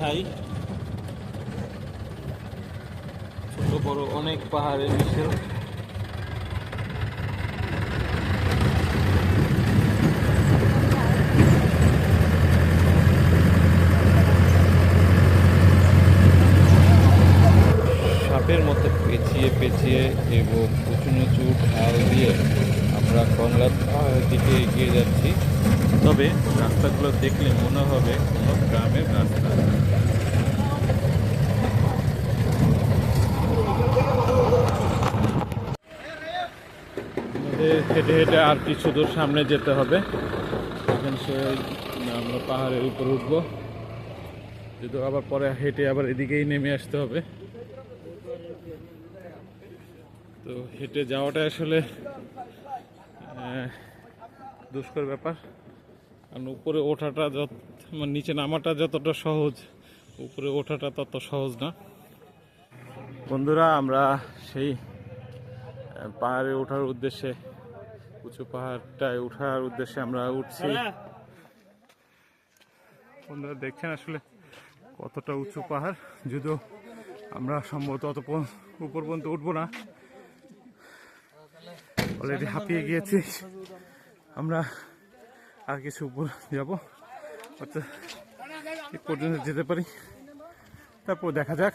খাই ছোট, বড় অনেক পাহাড়ের মিশেল। সাপের মতো পেঁচিয়ে পেঁচিয়ে এবং উঁচু নিচু ঢাল দিয়ে আমরা কংলা পাহাড়ের দিকে এগিয়ে যাচ্ছি। তবে রাস্তাগুলো দেখলে মনে হবে কোনো গ্রামের রাস্তা। হেঁটে হেঁটে আর কিছু দূর সামনে যেতে হবে। এখন সে আমরা পাহাড়ের উপর উঠবো। যদি আবার পরে হেঁটে আবার এদিকেই নেমে আসতে হবে। তো হেঁটে যাওয়াটা আসলে দুষ্কর ব্যাপার। কারণ উপরে ওঠাটা যত মানে নিচে নামাটা যতটা সহজ উপরে ওঠাটা তত সহজ না। বন্ধুরা আমরা সেই পাহাড়ে ওঠার উদ্দেশ্যে উঁচু পাহাড়টায় ওঠার উদ্দেশ্যে আমরা উঠছি। বন্ধুরা দেখছেন আসলে কতটা উঁচু পাহাড়? যদিও আমরা সম্ভবত অত উপর পর্যন্ত উঠবো না। অলরেডি হাঁপিয়ে গিয়েছি আমরা আর কিছু উপর যাব। অর্থাৎ পর্যন্ত যেতে পারি। তারপর দেখা যাক।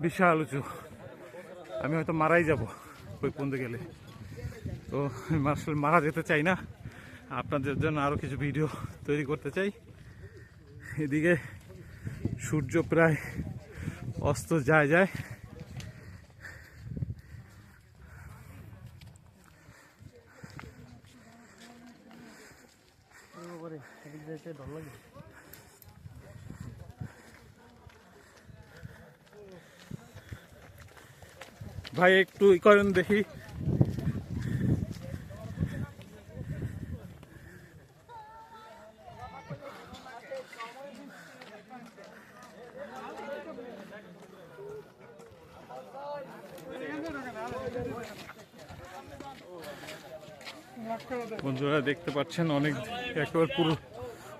বিশাল উঁচু। আমি হয়তো মারাই যাব ওই পর্যন্ত গেলে। তো আমি আসলে মারা যেতে চাই না। আপনাদের জন্য আরও কিছু ভিডিও তৈরি করতে চাই। এদিকে সূর্য প্রায় অস্ত যায় যায়। ভাই একটু ই করেন দেখি। বন্ধুরা দেখতে পাচ্ছেন অনেক একেবারে পুরো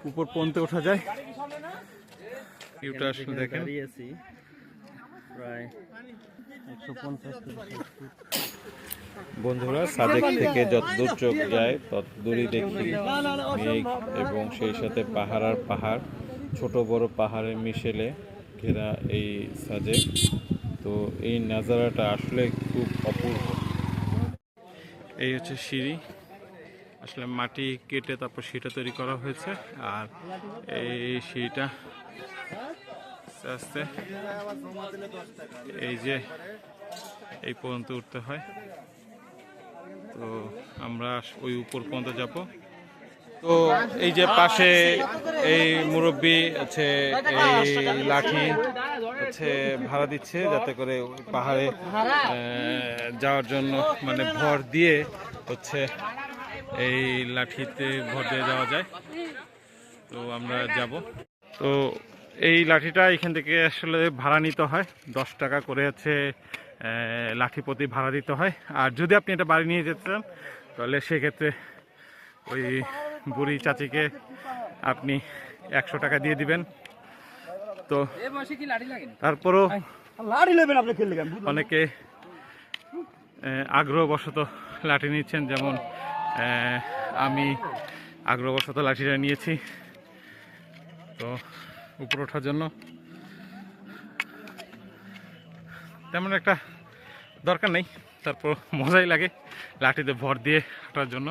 উপর পন্তে ওঠা যায়। ভিউটা আসলে দেখেন। প্রায় বন্ধুরা, সাদেক থেকে যতদূর চোখ যায় তত দূরই দেখি মেঘ এবং সেই সাথে পাহাড় আর পাহাড়, ছোট বড় পাহাড়ে মিশেলে ঘেরা এই সাজেক তো এই নাজারাটা আসলে খুব অপূর্ব। এই হচ্ছে সিঁড়ি। আসলে মাটি কেটে তারপর সিঁড়িটা তৈরি করা হয়েছে। আর এই সিঁড়িটা আস্তে আস্তে। এই যে, এই পর্যন্ত উঠতে হয়। তো আমরা ওই উপর পর্যন্ত যাব। তো এই যে পাশে এই মুরব্বী হচ্ছে এই লাঠি হচ্ছে ভাড়া দিচ্ছে যাতে করে পাহাড়ে যাওয়ার জন্য মানে ভর দিয়ে হচ্ছে এই লাঠিতে ভর দিয়ে যাওয়া যায়। তো আমরা যাব। তো এই লাঠিটা এখান থেকে আসলে ভাড়া নিতে হয়। দশ টাকা করে হচ্ছে আহ, লাঠি প্রতি ভাড়া দিতে হয়। আর যদি আপনি এটা বাড়ি নিয়ে যেতে চান তাহলে সেক্ষেত্রে ওই বুড়ি চাচিকে আপনি একশো টাকা দিয়ে দিবেন। তো তারপরও লাড়ি নেবেন আপনি খেললে কেন অনেকে আগ্রহবশত লাঠি নিচ্ছেন। যেমন আমি আগ্রহবশত লাঠিটা নিয়েছি। তো উপরে ওঠার জন্য। তেমন একটা দরকার নেই, তারপর মজাই লাগে লাঠিতে ভর দিয়ে হাঁটার জন্য।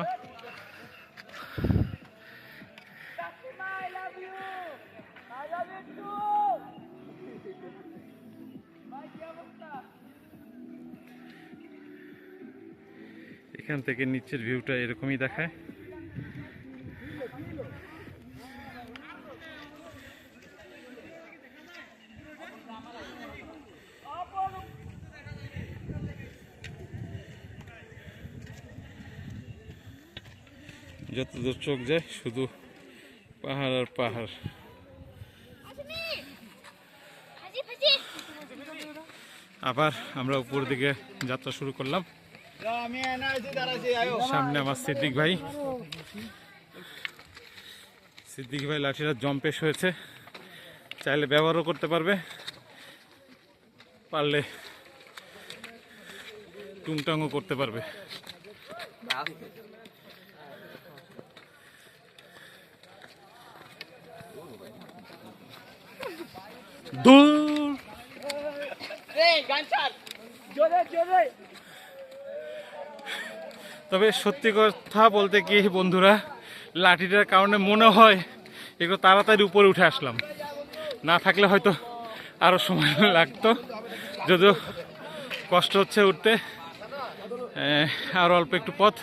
এখান থেকে নিচের ভিউটা এরকমই দেখায়। যত দূর চোখ যায় শুধু পাহাড় আর পাহাড়। আবার আমরা উপর দিকে যাত্রা শুরু করলাম। সামনে আমার সিদ্দিক ভাই। সিদ্দিক ভাই লাঠিটা জম্পেশ হয়েছে। চাইলে ব্যবহারও করতে পারবে। পারলে টুংটাংও করতে পারবে। দূর। তবে সত্যি কথা বলতে কি বন্ধুরা লাঠিটার কারণে মনে হয় একটু তাড়াতাড়ি উপরে উঠে আসলাম। না থাকলে হয়তো আরও সময় লাগতো। যদিও কষ্ট হচ্ছে উঠতে। আরও অল্প একটু পথ।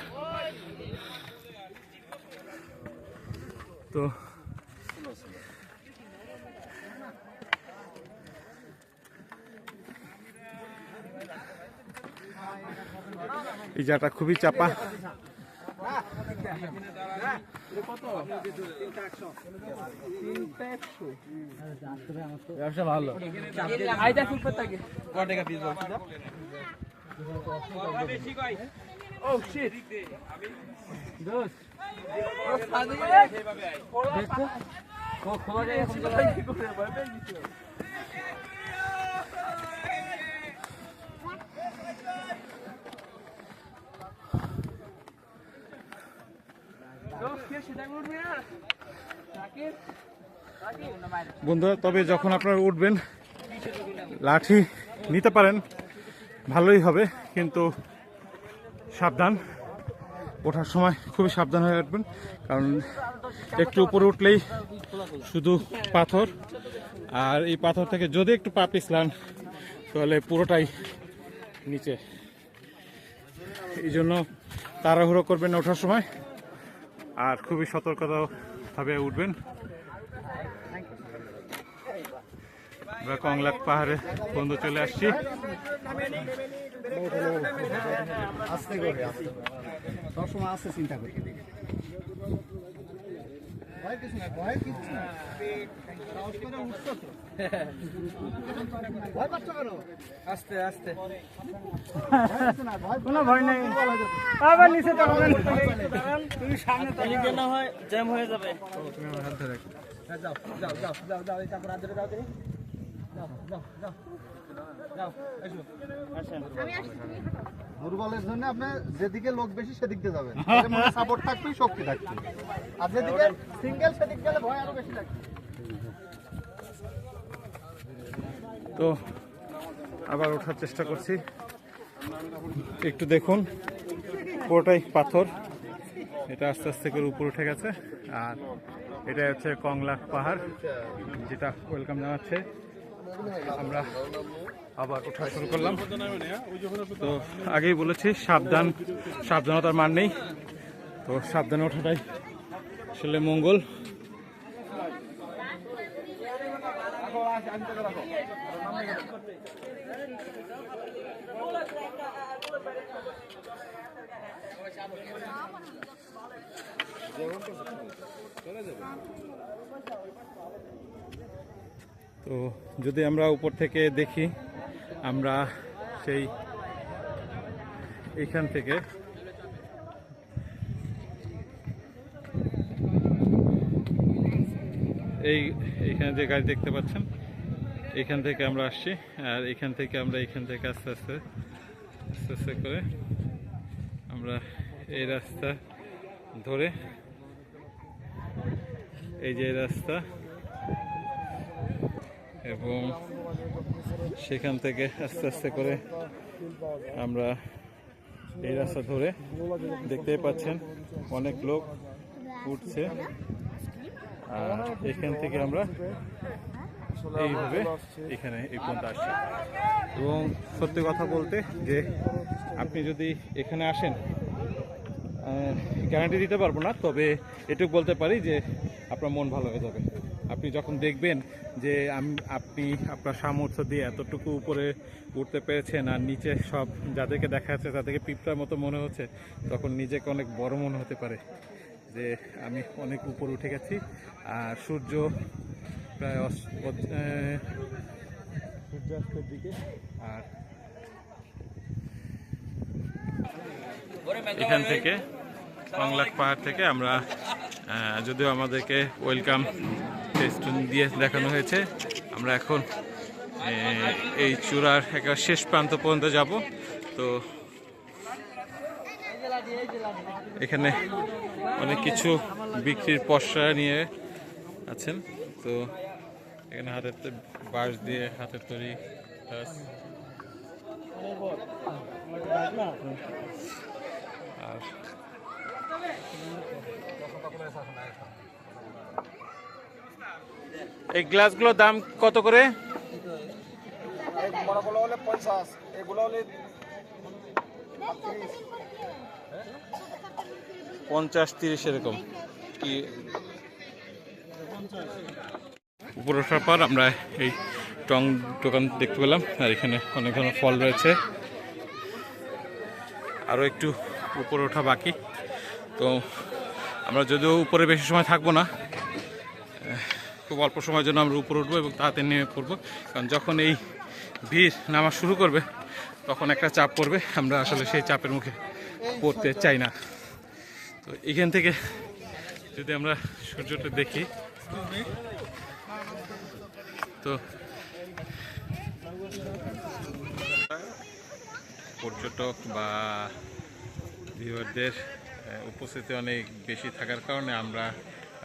তো জায়গাটা খুবই চাপা। ব্যবসা ভালো। বন্ধুরা, তবে যখন আপনারা উঠবেন, লাঠি নিতে পারেন, ভালোই হবে, কিন্তু সাবধান। ওঠার সময় খুবই সাবধান হয়ে উঠবেন, কারণ একটু উপরে উঠলেই শুধু পাথর। আর এই পাথর থেকে যদি একটু পা পিছলান, তাহলে পুরোটাই নিচে। এই জন্য তাড়াহুড়ো করবেন ওঠার সময়। আর খুবই সতর্কতাভাবে উঠবেন। আমরা কংলাক পাহাড়ে বন্ধু চলে আসছি। সবসময় আসতে চিন্তা করি ভয় কিছু না ভয় কিছু না সাহস করে উঠছো তো ভয় পাচ্ছ কেন আস্তে আস্তে। কোনো ভয় নেই। আবার নিচে তো তুমি সামনে হয় জ্যাম হয়ে যাবে। তুমি আমার হাত ধরে যাও যাও যাও যাও যাও এই তারপর হাত ধরে যাও দেখি। যাও যাও যাও যাও। এসো আমি আসছি তুমি দুর্বলের জন্য আপনি যেদিকে লোক বেশি সেদিক দিয়ে যাবেন। সাপোর্ট থাকবে শক্তি থাকবে আর যেদিকে সিঙ্গেল সেদিক গেলে ভয় আরও বেশি লাগবে। তো আবার ওঠার চেষ্টা করছি। একটু দেখুন, পুরোটাই পাথর। এটা আস্তে আস্তে করে উপরে উঠে গেছে। আর এটা হচ্ছে কংলাক পাহাড়, যেটা ওয়েলকাম জানাচ্ছে। আমরা আবার ওঠা শুরু করলাম। তো আগেই বলেছি, সাবধান, সাবধানতার মান নেই। তো সাবধানে ওঠাটাই আসলে মঙ্গল। তো যদি আমরা উপর থেকে দেখি আমরা সেই এইখান থেকে এই এইখানে যে গাছ দেখতে পাচ্ছেন, এখান থেকে আমরা আসছি, আর এখান থেকে আমরা এখান থেকে আস্তে আস্তে আস্তে আস্তে করে আমরা এই রাস্তা ধরে, এই যে রাস্তা, এবং সেখান থেকে আস্তে আস্তে করে আমরা এই রাস্তা ধরে দেখতেই পাচ্ছেন অনেক লোক উঠছে। আর এখান থেকে আমরা এইভাবে এখানে এই পর্যন্ত আসছি। এবং সত্যি কথা বলতে যে আপনি যদি এখানে আসেন গ্যারান্টি দিতে পারব না, তবে এটুকু বলতে পারি যে আপনার মন ভালো হয়ে যাবে। আপনি যখন দেখবেন যে আপনি আপনার সামর্থ্য দিয়ে এতটুকু উপরে উঠতে পেরেছেন আর নিচে সব যাদেরকে দেখা যাচ্ছে তাদেরকে পিঁপড়ার মতো মনে হচ্ছে, তখন নিজেকে অনেক বড় মনে হতে পারে যে আমি অনেক উপরে উঠে গেছি। আর সূর্য প্রায় সূর্যাস্তের দিকে। আর এখান থেকে কংলাক পাহাড় থেকে আমরা যদিও আমাদেরকে ওয়েলকাম টেস্ট দিয়ে দেখানো হয়েছে। আমরা এখন এই চূড়ার একেবারে শেষ প্রান্ত পর্যন্ত যাব। তো এখানে অনেক কিছু বিক্রির পসরা নিয়ে আছেন। তো এখানে হাতের বাঁশ দিয়ে হাতের তৈরি আর এই গ্লাসগুলোর দাম কত করে? বড়গুলো হলে পঞ্চাশ এগুলো হলে পঞ্চাশ তিরিশ এরকম। কি? উপরে ওঠার পর আমরা এই টং দোকান দেখতে পেলাম আর এখানে অনেক ধরনের ফল রয়েছে। আরও একটু উপরে ওঠা বাকি। তো আমরা যদিও উপরে বেশি সময় থাকব না খুব অল্প সময়ের জন্য আমরা উপরে উঠবো এবং তাতে নেমে পড়ব। কারণ যখন এই ভিড় নামা শুরু করবে, তখন একটা চাপ পড়বে। আমরা আসলে সেই চাপের মুখে পড়তে চাই না। তো এখান থেকে যদি আমরা সূর্যটা দেখি, তো পর্যটক বা ভিউয়ারদের উপস্থিতি অনেক বেশি থাকার কারণে আমরা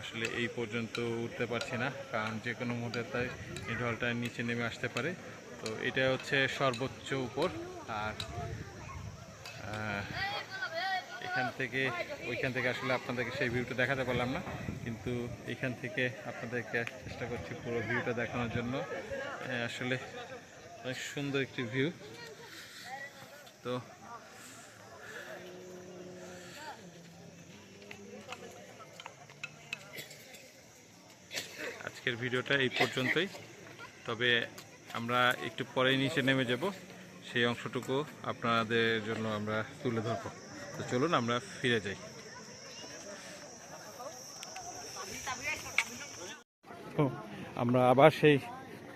আসলে এই পর্যন্ত উঠতে পারছি না, কারণ যে কোনো মুহূর্তে তাই এই ঢলটা নিচে নেমে আসতে পারে। তো এটা হচ্ছে সর্বোচ্চ উপর, আর এখান থেকে, ওইখান থেকে আসলে আপনাদেরকে সেই ভিউটা দেখাতে পারলাম না, কিন্তু এখান থেকে আপনাদেরকে চেষ্টা করছি পুরো ভিউটা দেখানোর জন্য। আসলে অনেক সুন্দর একটি ভিউ তো আজকের ভিডিওটা এই পর্যন্তই। তবে আমরা একটু পরে নিচে নেমে যাব। সেই অংশটুকু আপনাদের জন্য আমরা তুলে ধরবো। তো চলুন আমরা ফিরে যাই। আমরা আবার সেই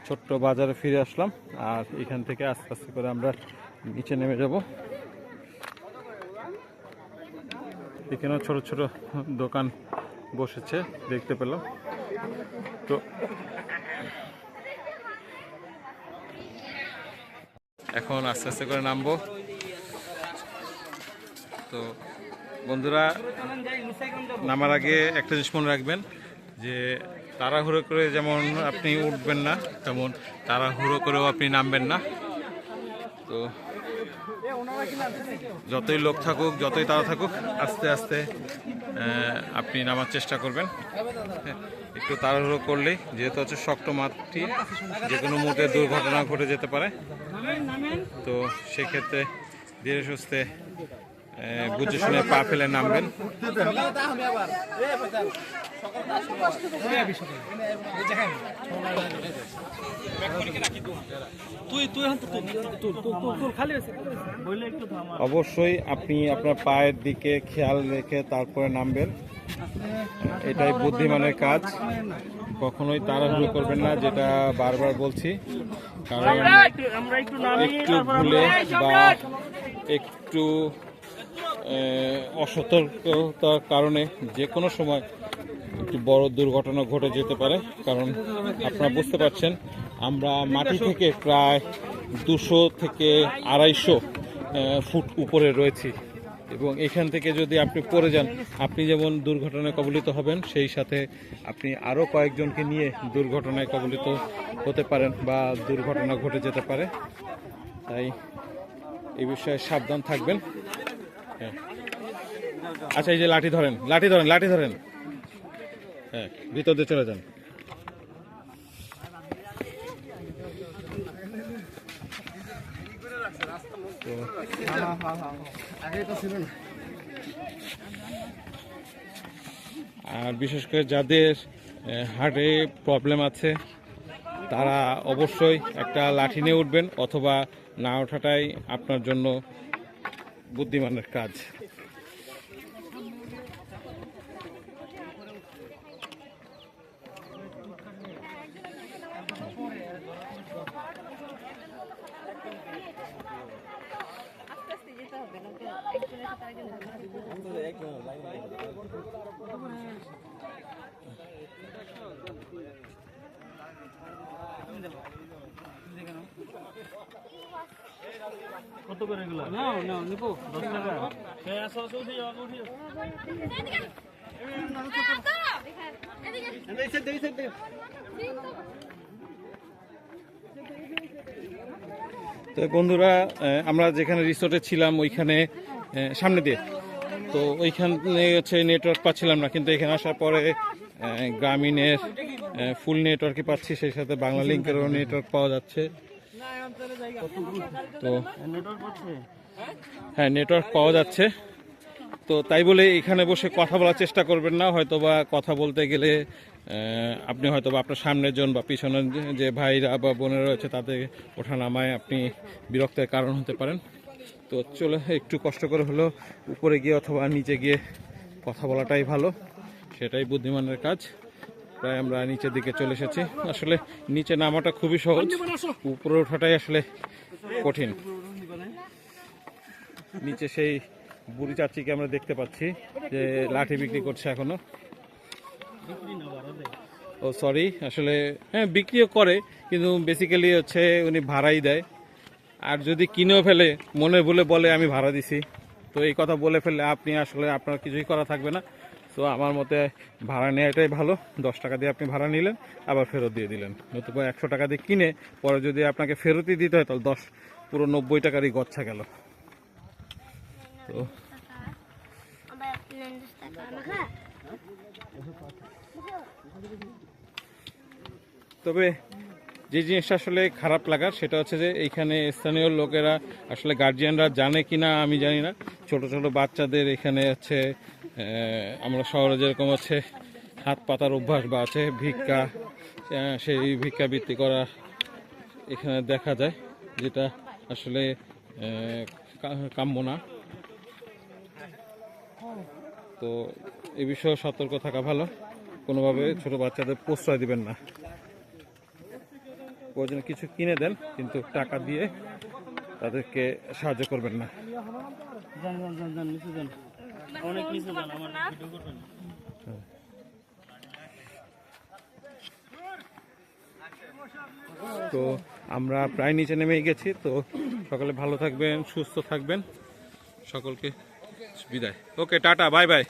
ছোট্ট বাজারে ফিরে আসলাম। আর এখান থেকে আস্তে আস্তে করে আমরা নিচে নেমে যাব। এখানেও ছোট ছোট দোকান বসেছে, দেখতে পেলাম। তো এখন আস্তে আস্তে করে নামবো। তো বন্ধুরা, নামার আগে একটা জিনিস মনে রাখবেন, যে তাড়াহুড়ো করে যেমন আপনি উঠবেন না, তেমন তাড়াহুড়ো করেও আপনি নামবেন না। তো যতই লোক থাকুক, যতই তারা থাকুক, আস্তে আস্তে আপনি নামার চেষ্টা করবেন। একটু তাড়াহুড়ো করলেই যেহেতু হচ্ছে শক্ত মাঠটি যে কোনো মুহূর্তে দুর্ঘটনা ঘটে যেতে পারে। তো সেক্ষেত্রে ধীরে সুস্থে বুঝে শুনে পা ফেলে নামবেন। অবশ্যই আপনি আপনার পায়ের দিকে খেয়াল রেখে তারপরে নামবেন। এটাই বুদ্ধিমানের কাজ। কখনোই তাড়াহুড়ো করবেন না যেটা বারবার বলছি। কারণ একটু ভুলে বা একটু অসতর্কতার কারণে যে কোনো সময় একটি বড় দুর্ঘটনা ঘটে যেতে পারে। কারণ আপনারা বুঝতে পারছেন আমরা মাটি থেকে প্রায় দুশো থেকে আড়াইশো ফুট উপরে রয়েছি। এবং এখান থেকে যদি আপনি পড়ে যান, আপনি যেমন দুর্ঘটনায় কবলিত হবেন, সেই সাথে আপনি আরও কয়েকজনকে নিয়ে দুর্ঘটনায় কবলিত হতে পারেন বা দুর্ঘটনা ঘটে যেতে পারে। তাই এই বিষয়ে সাবধান থাকবেন। হ্যাঁ। আচ্ছা এই যে লাঠি ধরেন লাঠি ধরেন লাঠি ধরেন। হ্যাঁ ভিতর দিয়ে চলে যান। তো আর বিশেষ করে যাদের হার্টে প্রবলেম আছে, তারা অবশ্যই একটা লাঠি নিয়ে উঠবেন অথবা না ওঠাটাই আপনার জন্য বুদ্ধিমানের কাজ। কত করে এগুলো? না না নিবো। দশ টাকা? হ্যাঁ আসো আসো উঠে যাও আগে উঠে যাও। তো বন্ধুরা আমরা যেখানে রিসোর্টে ছিলাম ওইখানে সামনে দিয়ে। তো ওইখানে হচ্ছে নেটওয়ার্ক পাচ্ছিলাম না কিন্তু এখানে আসার পরে গ্রামীণের ফুল নেটওয়ার্কই পাচ্ছি সেই সাথে বাংলা লিঙ্কেরও নেটওয়ার্ক পাওয়া যাচ্ছে। তো হ্যাঁ নেটওয়ার্ক পাওয়া যাচ্ছে। তো তাই বলে এখানে বসে কথা বলার চেষ্টা করবেন না হয়তো বা কথা বলতে গেলে আপনি হয়তো বা আপনার সামনের জন বা পিছনের যে- ভাইরা বা বোনেরা রয়েছে, তাদের ওঠা নামায় আপনি বিরক্তের কারণ হতে পারেন। তো চলে, একটু কষ্ট করে হলেও উপরে গিয়ে অথবা নিচে গিয়ে কথা বলাটাই ভালো, সেটাই বুদ্ধিমানের কাজ। প্রায় আমরা নিচের দিকে চলে এসেছি। আসলে নিচে নামাটা খুবই সহজ। উপরে ওঠাটাই আসলে কঠিন। নিচে সেই বুড়ি চাচিকে আমরা দেখতে পাচ্ছি, যে লাঠি বিক্রি করছে এখনও। ও সরি আসলে হ্যাঁ বিক্রিও করে, কিন্তু বেসিক্যালি হচ্ছে উনি ভাড়াই দেয়। আর যদি কিনেও ফেলে, মনে বলে বলে, আমি ভাড়া দিছি। তো এই কথা বলে ফেললে আপনি আসলে, আপনার কিছুই করা থাকবে না। তো আমার মতে ভাড়া নেওয়াটাই ভালো। দশ টাকা দিয়ে আপনি ভাড়া নিলেন, আবার ফেরত দিয়ে দিলেন। নতুবা একশো টাকা দিয়ে কিনে পরে যদি আপনাকে ফেরতই দিতে হয়, তাহলে দশ, পুরো নব্বই টাকারই গচ্ছা গেল। তো তবে যে জিনিসটা আসলে খারাপ লাগার সেটা হচ্ছে যে এইখানে স্থানীয় লোকেরা আসলে গার্জিয়ানরা জানে কিনা আমি জানি না। ছোট ছোট বাচ্চাদের এখানে হচ্ছে আমরা শহরে যেরকম আছে, হাত পাতার অভ্যাস বা আছে, ভিক্ষা সেই ভিক্ষাবৃত্তি করা এখানে দেখা যায়, যেটা আসলে কাম্য না। তো এ বিষয়ে সতর্ক থাকা ভালো। কোনোভাবে ছোট বাচ্চাদের প্রশ্রয় দিবেন না। প্রয়োজনে কিছু কিনে দেন, কিন্তু টাকা দিয়ে তাদেরকে সাহায্য করবেন না। অনেক নিচে যান আমার ভিডিও করবেন তো আমরা প্রায় নিচে নেমে গেছি তো সকলে ভালো থাকবেন সুস্থ থাকবেন। সকলকে বিদায়। Okay tata bye bye.